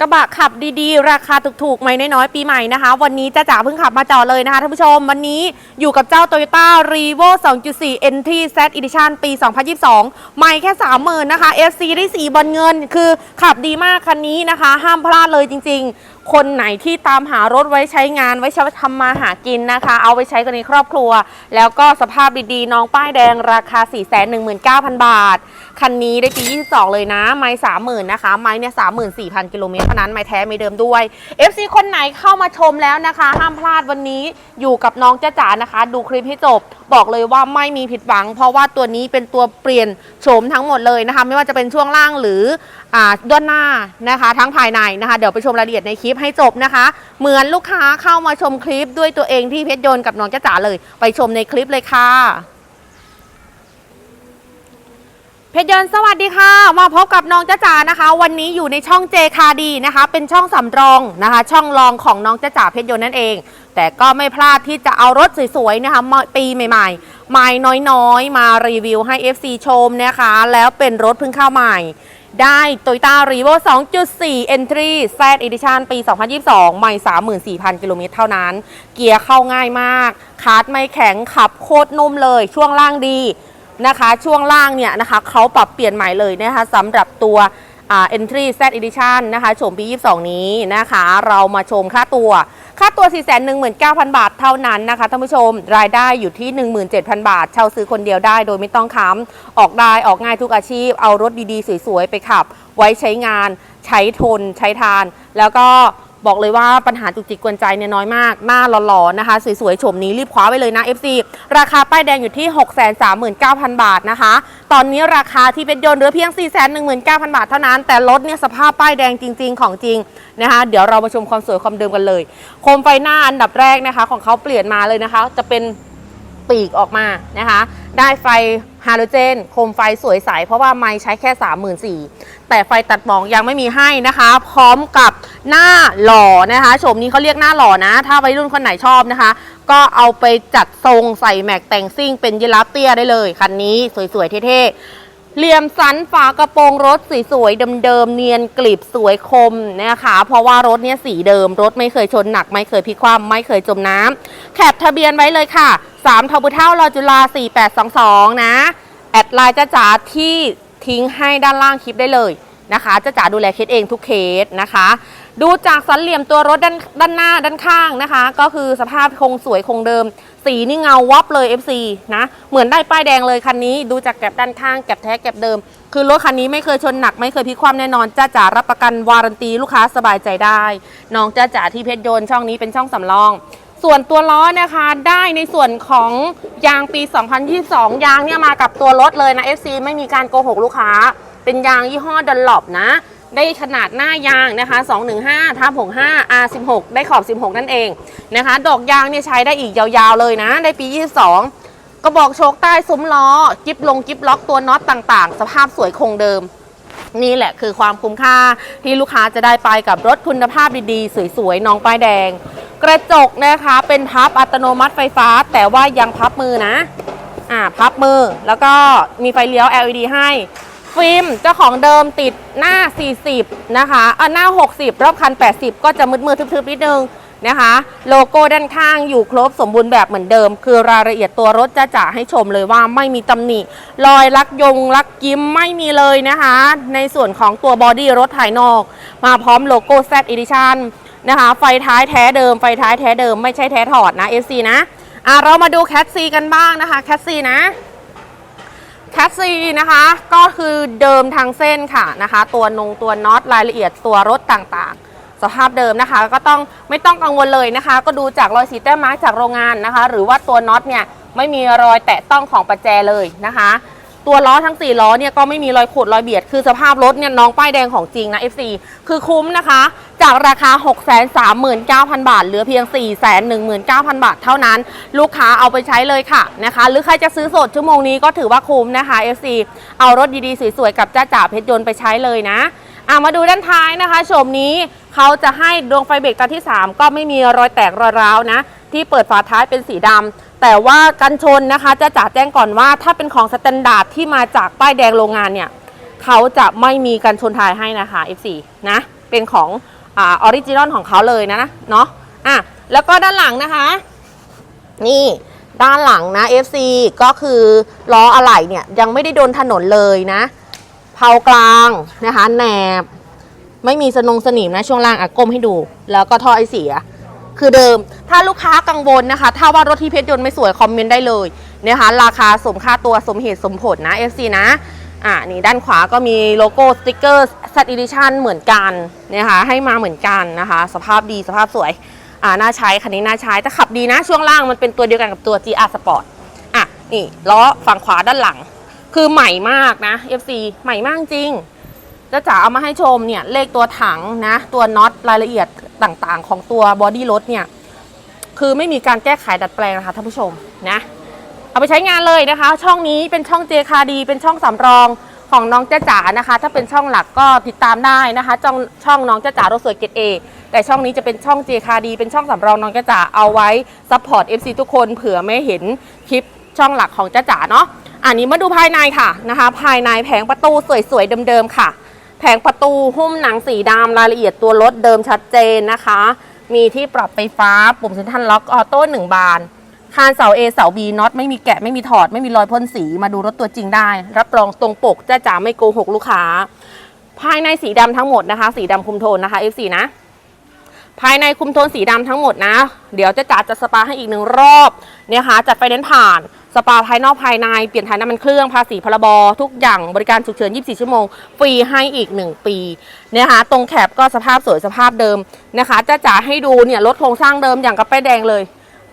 กระบะขับดีๆ ราคาถูกๆ ไม่น้อยๆ ปีใหม่นะคะ วันนี้จ้าจ๋าเพิ่งขับมาจอดเลยนะคะท่านผู้ชม วันนี้อยู่กับเจ้า Toyota r e v o 2.4 NT Z Edition ปี 2022 ไม่แค่ 30,000 นะคะ FC ได้สีบอลเงิน คือขับดีมากคันนี้นะคะ ห้ามพลาดเลยจริง ๆ คนไหนที่ตามหารถไว้ใช้งานไว้ใช้ทำมาหากินนะคะ เอาไปใช้กันในครอบครัว แล้วก็สภาพดีๆน้องป้ายแดงราคา 419,000 บาท คันนี้ได้ปี 22 เลยนะ ไม้30,000นะคะ ไม้เนี่ย34,000กิโลเมตรเท่านั้น ไม้แท้ไม่เดิมด้วย FC คนไหนเข้ามาชมแล้วนะคะ ห้ามพลาดวันนี้อยู่กับน้องจ้าจ๋านะคะ ดูคลิปให้จบ บอกเลยว่าไม่มีผิดหวัง เพราะว่าตัวนี้เป็นตัวเปลี่ยนโฉมทั้งหมดเลยนะคะ ไม่ว่าจะเป็นช่วงล่างหรืออด้านหน้านะคะ ทั้งภายในนะคะ เดี๋ยวไปชมรายละเอียดในคลิปให้จบนะคะ เหมือนลูกค้าเข้ามาชมคลิปด้วยตัวเองที่เพชรยนต์กับน้องจ้าจ๋าเลย ไปชมในคลิปเลยค่ะเพชรยนต์สวัสดีค่ะ มาพบกับน้องจ้าจ๋านะคะ วันนี้อยู่ในช่องเจคาดีนะคะ เป็นช่องสำรองนะคะ ช่องรองของน้องจ้าจ๋าเพชรยนต์นั่นเอง แต่ก็ไม่พลาดที่จะเอารถสวยๆนะคะปีใหม่ๆใหม่น้อยๆ มารีวิวให้ FC ชมนะคะ แล้วเป็นรถเพิ่งเข้าใหม่ ได้ Toyota r e v o 2.4 Entry Z Edition ปี 2022ใหม่34,000 กิโลเมตรเท่านั้น เกียร์เข้าง่ายมาก คาร์ดไม่แข็งขับโคตรนุ่มเลย ช่วงล่างดีนะคะ ช่วงล่างเนี่ยนะคะเขาปรับเปลี่ยนใหม่เลยนะคะสำหรับตัว entry Z edition นะคะชมปี 22 นี้นะคะ เรามาชมค่าตัวค่าตัว 419,000 บาทเท่านั้นนะคะท่านผู้ชมรายได้อยู่ที่ 17,000 บาท เช่าซื้อคนเดียวได้โดยไม่ต้องค้ำออกได้ออกง่ายทุกอาชีพ เอารถดีๆ สวยๆ ไปขับ ไว้ใช้งาน ใช้ทน ใช้ทาน แล้วก็บอกเลยว่าปัญหาจุกจิกกวนใจเนี่ยน้อยมาก หน้าหล่อๆนะคะ สวยๆ ชมนี้รีบคว้าไว้เลยนะ FC ราคาป้ายแดงอยู่ที่ 639,000 บาทนะคะ ตอนนี้ราคาที่เป็นยนต์เหลือเพียง 419,000 บาทเท่านั้น แต่รถเนี่ยสภาพป้ายแดงจริง ๆ ของจริงนะคะเดี๋ยวเรามาชมความสวยความเดิมกันเลย โคมไฟหน้าอันดับแรกนะคะ ของเขาเปลี่ยนมาเลยนะคะ จะเป็นปีกออกมานะคะ ได้ไฟฮาโลเจน โคมไฟสวยใส เพราะว่าไม้ใช้แค่ 34,000แต่ไฟตัดหมอกยังไม่มีให้นะคะ พร้อมกับหน้าหล่อนะคะโฉมนี้เขาเรียกหน้าหล่อนะ ถ้าวัยรุ่นคนไหนชอบนะคะ ก็เอาไปจัดทรงใส่แม็กแต่งซิ่งเป็นยีราฟเตี้ยได้เลย คันนี้สวยๆเท่ๆเหลี่ยมสันฝากระโปรงรถสสวยๆเดิมๆเนียนกลีบสวยคมนะคะเพราะว่ารถเนี้ยสีเดิม รถไม่เคยชนหนัก ไม่เคยพลิกคว่ำไม่เคยจมน้ำแคปทะเบียนไว้เลยค่ะ3ทบุเท่ารอจุฬา4822 นะ แอดไลน์จ้าจ๋าที่ทิ้งให้ด้านล่างคลิปได้เลย นะคะจ้าจ๋าดูแลเคสเองทุกเคสนะคะ ดูจากสันเหลี่ยมตัวรถด้านด้านหน้าด้านข้างนะคะ ก็คือสภาพคงสวยคงเดิม สีนี่เงาวับเลย FC นะเหมือนได้ป้ายแดงเลยคันนี้ ดูจากแก็บด้านข้างแก็บแท้แก็บเดิม คือรถคันนี้ไม่เคยชนหนักไม่เคยพลิกคว่ำแน่นอนจ้าจ๋ารับประกันวารันตีลูกค้าสบายใจได้น้องจ้าจ๋าที่เพชรยนช่องนี้เป็นช่องสำรองส่วนตัวล้อนะคะได้ในส่วนของยางปี 2022 ยางเนี่ยมากับตัวรถเลยนะ FC ไม่มีการโกหกลูกค้า เป็นยางยี่ห้อดันหลบนะ ได้ขนาดหน้ายางนะคะ215ทับ65 R16 ได้ขอบ 16 นั่นเองนะคะ ดอกยางเนี่ยใช้ได้อีกยาวๆเลยนะ ได้ปี 22 กระบอกโชคใต้ซุ้มล้อ กิบลงกิบล็อกตัวน็อตต่างๆ สภาพสวยคงเดิมนี่แหละคือความคุ้มค่าที่ลูกค้าจะได้ไปกับรถคุณภาพดีๆ สวยๆน้องป้ายแดง กระจกนะคะเป็นพับอัตโนมัติไฟฟ้า แต่ว่ายังพับมือนะ อ่าพับมือแล้วก็มีไฟเลี้ยว LED ให้ ฟิล์มเจ้าของเดิมติดหน้า 40 นะคะเอ่าหน้า 60 รอบคัน 80 ก็จะมืดๆทึบๆนิดนึงนะคะ โลโก้ด้านข้างอยู่ครบสมบูรณ์แบบเหมือนเดิม คือรายละเอียดตัวรถจะจ่าให้ชมเลยว่าไม่มีตำหนิรอยลักยงลักยิ้มไม่มีเลยนะคะ ในส่วนของตัวบอดี้รถภายนอก มาพร้อมโลโก้ Z Edition นะคะ ไฟท้ายแท้เดิม ไฟท้ายแท้เดิมไม่ใช่แท้ถอดนะ FC นะอะเรามาดูแคทซีกันบ้างนะคะแคทซีนะ แคสซีนะคะก็คือเดิมทางเส้นค่ะนะคะ ตัวนงตัวน็อตรายละเอียดตัวรถต่างๆ สภาพเดิมนะคะ ก็ต้องไม่ต้องกังวลเลยนะคะ ก็ดูจากรอยสีแต้มมาร์กจากโรงงานนะคะ หรือว่าตัวน็อตเนี่ยไม่มีรอยแตะต้องของประแจเลยนะคะ ตัวล้อทั้ง 4 ล้อเนี่ยก็ไม่มีรอยขูดรอยเบียด คือสภาพรถเนี่ยน้องป้ายแดงของจริงนะ FC คือคุ้มนะคะ จากราคา 639,000 บาท เหลือเพียง 419,000 บาทเท่านั้น ลูกค้าเอาไปใช้เลยค่ะนะคะ หรือใครจะซื้อสดชั่วโมงนี้ก็ถือว่าคุ้มนะคะ FC เอารถดีๆสวยๆกับจ้าจ๋าเพชรยนต์ไปใช้เลยนะอะมาดูด้านท้ายนะคะโฉมนี้เขาจะให้ดวงไฟเบรกตาที่ 3 ก็ไม่มีรอยแตกรอยร้าวนะ ที่เปิดฝาท้ายเป็นสีดำ แต่ว่ากันชนนะคะจะจ๋าแจ้งก่อนว่าถ้าเป็นของสแตนดาร์ดที่มาจากป้ายแดงโรงงานเนี่ยเขาจะไม่มีกันชนท้ายให้นะคะ F4 นะเป็นของออริจินอลของเขาเลยนะนะเนาะอะแล้วก็ด้านหลังนะคะ นี่ด้านหลังนะ FC ก็คือล้ออะไหล่เนี่ยยังไม่ได้โดนถนนเลยนะเพากลางนะคะแหนบ ไม่มีสนงสนิมนะช่วงล่างอะก้มให้ดู แล้วก็ท่อไอเสีย คือเดิม ถ้าลูกค้ากังวลนะคะ ถ้าว่ารถที่เพชรยนต์ไม่สวยคอมเมนต์ได้เลยนะคะราคาสมค่าตัวสมเหตุสมผลนะ FC นะอ่านี่ด้านขวาก็มีโลโก้สติกเกอร์ Z Edition เหมือนกันนะคะให้มาเหมือนกันนะคะ สภาพดีสภาพสวยอ่าน่าใช้คันนี้น่าใช้แต่ขับดีนะช่วงล่างมันเป็นตัวเดียวกันกับตัว GR Sport อะนี่ล้อฝั่งขวาด้านหลัง คือใหม่มากนะ FC ใหม่มากจริงจะจ๋าเอามาให้ชมเนี่ยเลขตัวถังนะ ตัวน็อตรายละเอียด ต่างๆ ของตัวบอดี้รถเนี่ย คือไม่มีการแก้ไขดัดแปลงนะคะท่านผู้ชมนะ เอาไปใช้งานเลยนะคะ ช่องนี้เป็นช่อง JKD เป็นช่องสำรองของน้องจ้าจ๋านะคะ ถ้าเป็นช่องหลักก็ติดตามได้นะคะช่องช่องน้องจ้าจ๋ารถสวยเกตเอแต่ช่องนี้จะเป็นช่อง JKD เป็นช่องสำรองน้องจ้าจ๋าเอาไว้ซัพพอร์ต FC ทุกคนเผื่อไม่เห็นคลิปช่องหลักของจ้าจ๋าเนาะอันนี้มาดูภายในค่ะนะคะ ภายในแผงประตูสวยๆเดิมๆค่ะ แผงประตูหุ้มหนังสีดำรายละเอียดตัวรถเดิมชัดเจนนะคะ มีที่ปรับไฟฟ้าปุ่มเซ็นทรัลล็อกออโต้หนึ่งบาน คานเสา A เสา B น็อตไม่มีแกะไม่มีถอด ไม่มีรอยพ่นสีมาดูรถตัวจริงได้ รับรองตรงปกจ้าจ๋าไม่โกหกลูกค้า ภายในสีดำทั้งหมดนะคะ สีดำคุมโทนนะคะ F4 นะภายในคุมโทนสีดำทั้งหมดนะ เดี๋ยวจะจัดจะสปาให้อีกหนึ่งรอบเนี่ยค่ะจัดไฟแนนซ์ผ่าน สปาภายนอกภายใน เปลี่ยนถ่ายน้ำมันเครื่องภาษีพรบทุกอย่างบริการฉุกเฉิน 24 ชั่วโมง ฟรีให้อีก 1 ปีนะคะตรงแคบก็สภาพสวยสภาพเดิมนะคะจะจ๋าให้ดูเนี่ยรถโครงสร้างเดิมอย่างกับป้ายแดงเลย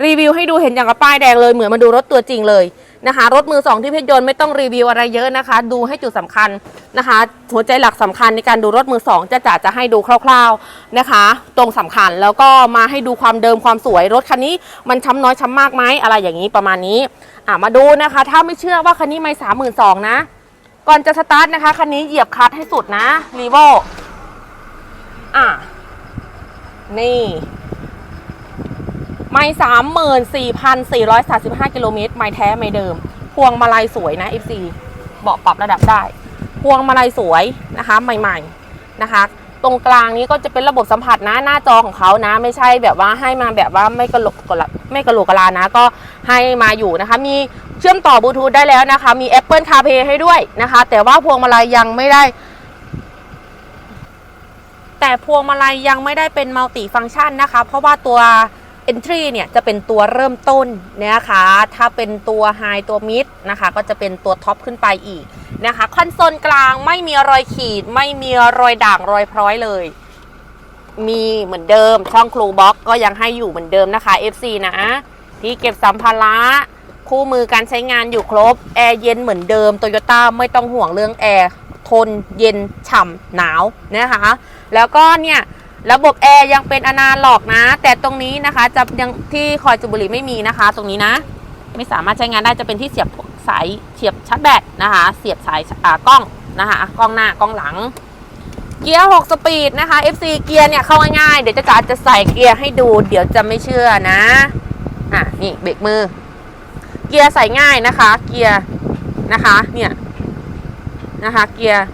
รีวิวให้ดูเห็นอย่างกับป้ายแดงเลยเหมือนมาดูรถตัวจริงเลย นะคะ รถมือสองที่เพชรยนต์ไม่ต้องรีวิวอะไรเยอะนะคะ ดูให้จุดสำคัญนะคะ หัวใจหลักสำคัญในการดูรถมือสองจะจ๋าจะให้ดูคร่าว ๆนะคะ ตรงสำคัญแล้วก็มาให้ดูความเดิมความสวย รถคันนี้มันช้ำน้อยช้ำมากไหมอะไรอย่างนี้ประมาณนี้อะมาดูนะคะ ถ้าไม่เชื่อว่าคันนี้ไม่สามหมื่นสองนะ ก่อนจะสตาร์ทนะคะคันนี้เหยียบคลัตช์ให้สุดนะรีโวอะนี่ ไม่สามหมื่นสี่พันสี่ร้อยสาสิบห้ากิโลเมตรไม่แท้ไม่เดิม พวงมาลัยสวยนะ FC เบาะปรับระดับได้ พวงมาลัยสวยนะคะ ใหม่ๆนะคะ ตรงกลางนี้ก็จะเป็นระบบสัมผัสนะหน้าจอของเขานะ ไม่ใช่แบบว่าให้มาแบบว่าไม่กระโหลกกระละไม่กระโหลกกระลานะ ก็ให้มาอยู่นะคะ มีเชื่อมต่อบลูทูธได้แล้วนะคะ มี Apple CarPlay ให้ด้วยนะคะ แต่ว่าพวงมาลัยยังไม่ได้แต่พวงมาลัยยังไม่ได้เป็นมัลติฟังก์ชันนะคะ เพราะว่าตัว Entry เนี่ยจะเป็นตัวเริ่มต้นนะคะ ถ้าเป็นตัว High ตัว Mid นะคะ ก็จะเป็นตัวท็อปขึ้นไปอีกนะคะคอนโซลกลางไม่มีรอยขีด ไม่มีรอยด่างรอยพร้อยเลย มีเหมือนเดิม ช่องครูบ็อกก็ยังให้อยู่เหมือนเดิมนะคะ FC นะ ที่เก็บสัมภาระคู่มือการใช้งานอยู่ครบ แอร์เย็นเหมือนเดิมโตโยต้าไม่ต้องห่วงเรื่องแอร์ทนเย็นฉ่ำหนาวนะคะ แล้วก็เนี่ย ระบบแอร์ยังเป็นอนาล็อกนะ แต่ตรงนี้นะคะจะยังที่คอยจุบุรีไม่มีนะคะ ตรงนี้นะ ไม่สามารถใช้งานได้จะเป็นที่เสียบสายเสียบชาร์จแบตนะคะ เสียบสายกล้องนะคะกล้องหน้ากล้องหลัง เกียร์ 6 สปีดนะคะ FC เกียร์เนี่ยเข้าง่ายๆเดี๋ยวจะจ๋าจะใส่เกียร์ให้ดู เดี๋ยวจะไม่เชื่อนะอะนี่เบรกมือ เกียร์ใส่ง่ายนะคะ เกียร์นะคะเนี่ยนะคะ เกียร์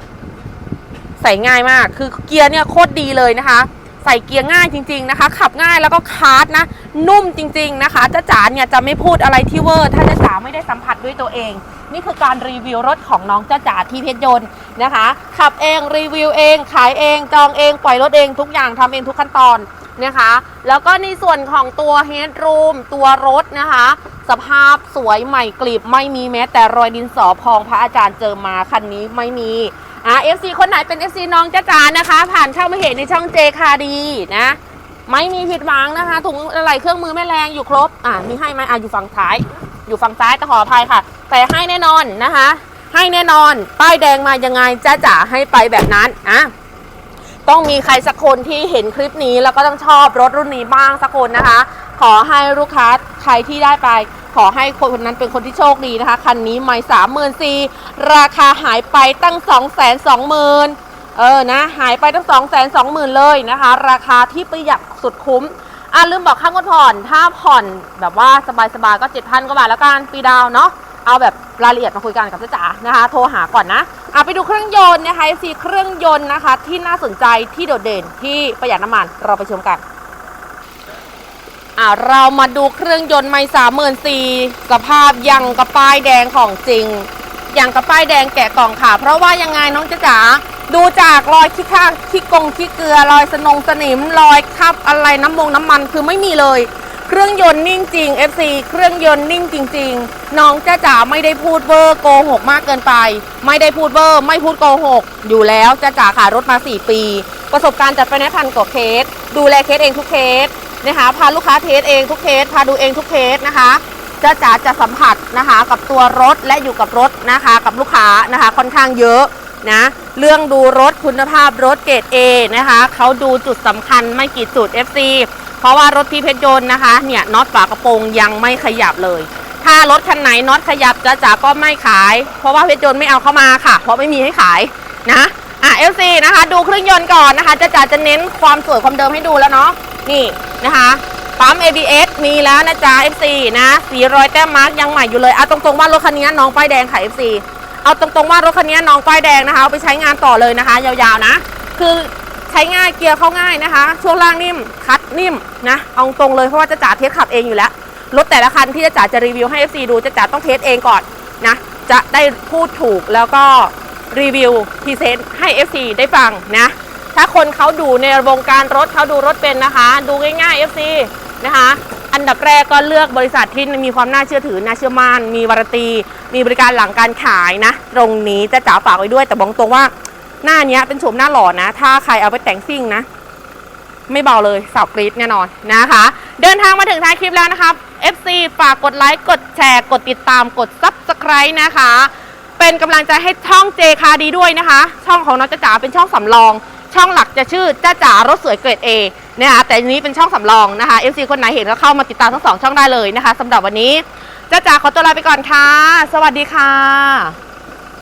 ใส่ง่ายมาก คือเกียร์เนี่ยโคตรดีเลยนะคะ ใส่เกียร์ง่ายจริง ๆนะคะ ขับง่ายแล้วก็คาร์ดนะ นุ่มจริง ๆนะคะจ้าจ๋าเนี่ยจะไม่พูดอะไรที่เวอร์ถ้าจ้าจ๋าไม่ได้สัมผัสด้วยตัวเอง นี่คือการรีวิวรถของน้องจ้าจ๋าที่เพชรยนต์นะคะ ขับเองรีวิวเอง ขายเองจองเองปล่อยรถเองทุกอย่างทำเองทุกขั้นตอนนะคะ แล้วก็ในส่วนของตัวเฮดรูมตัวรถนะคะ สภาพสวยใหม่กลีบไม่มีแม้แต่รอยดินสอพองพระอาจารย์เจอมาคันนี้ไม่มี อ่า FC คนไหนเป็น FC น้องจ้าจานะคะ ผ่านเข้ามาเห็นในช่องเจคาดีนะ ไม่มีผิดหวังนะคะถุงอะไรเครื่องมือแม่แรงอยู่ครบ อ่ามีให้ไหมอ่าอยู่ฝั่งซ้าย อยู่ฝั่งซ้ายแต่ขออภัยค่ะ แต่ให้แน่นอนนะคะ ให้แน่นอน ป้ายแดงมายังไงจ้าจ๋าให้ไปแบบนั้นอะต้องมีใครสักคนที่เห็นคลิปนี้แล้วก็ต้องชอบรถรุ่นนี้บ้างสักคนนะคะ ขอให้ลูกค้าใครที่ได้ไป ขอให้คนคนนั้นเป็นคนที่โชคดีนะคะ คันนี้ไม่สามหมื่นสี่ราคาหายไปตั้งสองแสนสองหมื่นเออนะ หายไปตั้งสองแสนสองหมื่นเลยนะคะ ราคาที่ประหยัดสุดคุ้มอะลืมบอกค่างวดผ่อน ถ้าผ่อนแบบว่าสบายๆก็เจ็ดพันกว่าบาทแล้วกันปีดาวเนาะเอาแบบรายละเอียดมาคุยกันกับจ๋านะคะ โทรหาก่อนนะอะไปดูเครื่องยนต์นะคะซีเครื่องยนต์นะคะ ที่น่าสนใจที่โดดเด่นที่ประหยัดน้ำมันเราไปชมกัน อะเรามาดูเครื่องยนต์ไม่สามหมื่นสี่สภาพยังกระป้ายแดงของจริงอย่างกระป้ายแดงแกะกล่องค่ะ เพราะว่ายังไงน้องจ๊ะจ๋าดูจากรอยขี้ข้างขี้กงขี้เกลือรอยสนงสนิมรอยคับอะไรน้ำมงน้ำมันคือไม่มีเลย เครื่องยนต์นิ่งจริง FC เครื่องยนต์นิ่งจริง ๆ น้องจ๊ะจ๋าไม่ได้พูดเวอร์โกหกมากเกินไป ไม่ได้พูดเวอร์ไม่พูดโกหกอยู่แล้วจ๊ะจ๋าขายรถมา 4 ปี ประสบการณ์จัดไปในพันกว่าเคส ดูแลเคสเองทุกเคส นะคะพาลูกค้าเทสเองทุกเคสพาดูเองทุกเคสนะคะจ้าจ๋าจะสัมผัสนะคะกับตัวรถและอยู่กับรถนะคะกับลูกค้านะคะค่อนข้างเยอะนะเรื่องดูรถคุณภาพรถเกรด A นะคะเขาดูจุดสำคัญไม่กี่จุด FC เพราะว่ารถที่เพชรยนต์นะคะเนี่ยน็อตฝากระโปรงยังไม่ขยับเลย ถ้ารถคันไหนน็อตขยับจ้าจ๋าก็ไม่ขาย เพราะว่าเพชรยนต์ไม่เอาเข้ามาค่ะ เพราะไม่มีให้ขายนะอะ FC นะคะดูเครื่องยนต์ก่อนนะคะจ้าจ๋าจะเน้นความสวยความเดิมให้ดูแล้วเนาะนี่ นะคะปั๊ม ABS มีแล้วนะจ๊ะ FC นะ400แต้มมาร์กยังใหม่อยู่เลยเอาตรงๆว่ารถคันนี้น้องป้ายแดงค่ะ FC เอาตรงๆว่ารถคันนี้น้องป้ายแดงนะคะเอาไปใช้งานต่อเลยนะคะ ยาวๆนะ คือใช้ง่ายเกียร์เข้าง่ายนะคะ ช่วงล่างนิ่มคัดนิ่มนะเอาตรงเลยเพราะว่าจะจ๋าเทสขับเองอยู่แล้วรถแต่ละคันที่จะจ๋าจะรีวิวให้ FC ดูจะจ๋าต้องเทสเองก่อนนะจะได้พูดถูกแล้วก็รีวิวพรีเซนต์ให้ FC ได้ฟังนะ ถ้าคนเขาดูในวงการรถเขาดูรถเป็นนะคะ ดูง่ายๆ FC นะคะ อันดับแรกก็เลือกบริษัทที่มีความน่าเชื่อถือ น่าเชื่อมั่น มีวารตี มีบริการหลังการขายนะ ตรงนี้จะจ๋าฝากไว้ด้วย แต่บอกตรงว่าหน้านี้เป็นโฉมหน้าหล่อนะ ถ้าใครเอาไปแต่งซิ่งนะ ไม่เบาเลยสาวกรีดแน่นอนนะคะ เดินทางมาถึงท้ายคลิปแล้วนะครับ FC ฝากกดไลค์ กดแชร์ กดติดตาม กด Subscribe นะคะ เป็นกำลังใจให้ช่อง JK ดีด้วยนะคะ ช่องของน้องจ้าจ๋าเป็นช่องสำรอง ช่องหลักจะชื่อจ้าจ๋ารถสวยเกรด A นะคะแต่นนี้เป็นช่องสำรองนะคะ FC คนไหนเห็นก็เข้ามาติดตามทั้งสองช่องได้เลยนะคะสำหรับวันนี้จ้าจ๋าขอตัวลาไปก่อนค่ะ สวัสดีค่ะ